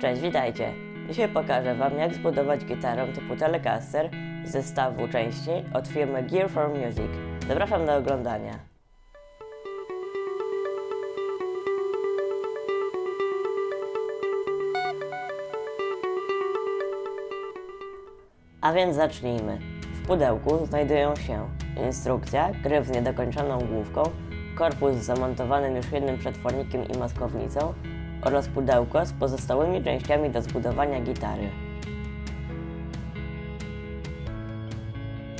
Cześć, witajcie! Dzisiaj pokażę Wam jak zbudować gitarę typu Telecaster z zestawu części od firmy Gear for Music. Zapraszam do oglądania. A więc zacznijmy. W pudełku znajdują się instrukcja, gryf z niedokończoną główką, korpus z zamontowanym już jednym przetwornikiem i maskownicą oraz pudełko z pozostałymi częściami do zbudowania gitary.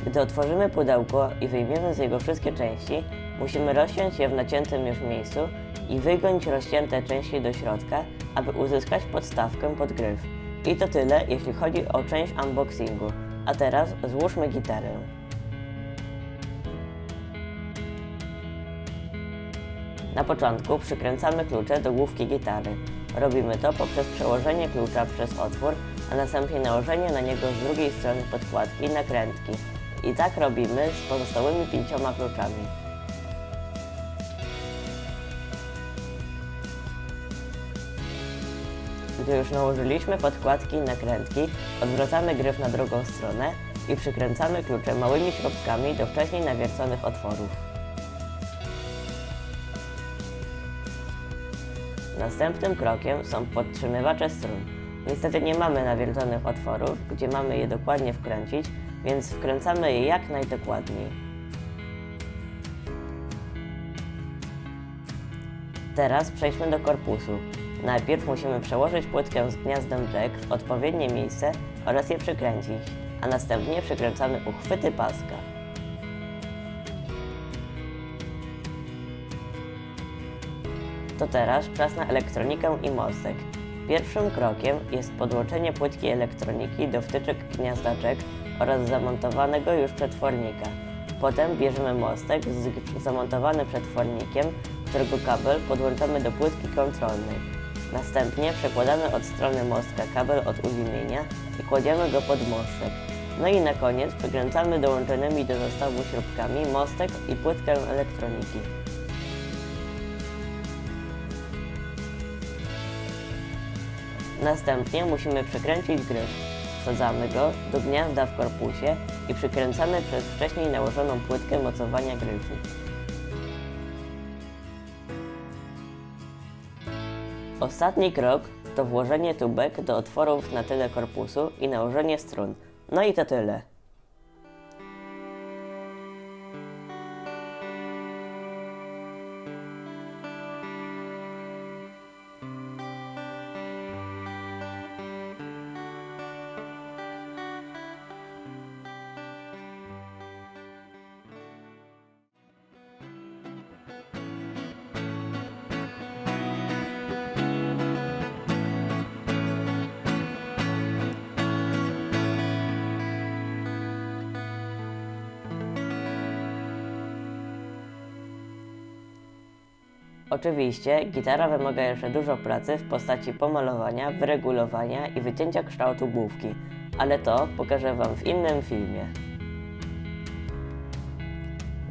Gdy otworzymy pudełko i wyjmiemy z jego wszystkie części, musimy rozciąć je w naciętym już miejscu i wygiąć rozcięte części do środka, aby uzyskać podstawkę pod gryf. I to tyle, jeśli chodzi o część unboxingu. A teraz złóżmy gitarę. Na początku przykręcamy klucze do główki gitary. Robimy to poprzez przełożenie klucza przez otwór, a następnie nałożenie na niego z drugiej strony podkładki nakrętki. I tak robimy z pozostałymi pięcioma kluczami. Gdy już nałożyliśmy podkładki i nakrętki, odwracamy gryf na drugą stronę i przykręcamy klucze małymi śrubkami do wcześniej nawierconych otworów. Następnym krokiem są podtrzymywacze strun. Niestety nie mamy nawierconych otworów, gdzie mamy je dokładnie wkręcić, więc wkręcamy je jak najdokładniej. Teraz przejdźmy do korpusu. Najpierw musimy przełożyć płytkę z gniazdem jack w odpowiednie miejsce oraz je przykręcić, a następnie przykręcamy uchwyty paska. To teraz czas na elektronikę i mostek. Pierwszym krokiem jest podłączenie płytki elektroniki do wtyczek gniazda jack oraz zamontowanego już przetwornika. Potem bierzemy mostek z zamontowanym przetwornikiem, którego kabel podłączamy do płytki kontrolnej. Następnie przekładamy od strony mostka kabel od uziemienia i kładziemy go pod mostek. No i na koniec przykręcamy dołączonymi do zestawu śrubkami mostek i płytkę elektroniki. Następnie musimy przykręcić gryf. Wsadzamy go do gniazda w korpusie i przykręcamy przez wcześniej nałożoną płytkę mocowania gryfu. Ostatni krok to włożenie tubek do otworów na tyle korpusu i nałożenie strun. No i to tyle. Oczywiście gitara wymaga jeszcze dużo pracy w postaci pomalowania, wyregulowania i wycięcia kształtu główki, ale to pokażę Wam w innym filmie.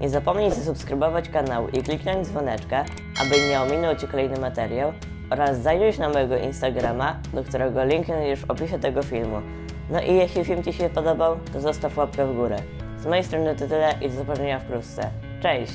Nie zapomnij zasubskrybować kanału i kliknąć dzwoneczka, aby nie ominął Ci kolejny materiał oraz zajrzyj na mojego Instagrama, do którego link znajdziesz w opisie tego filmu. No i jeśli film Ci się podobał, to zostaw łapkę w górę. Z mojej strony to tyle i do zobaczenia wkrótce. Cześć!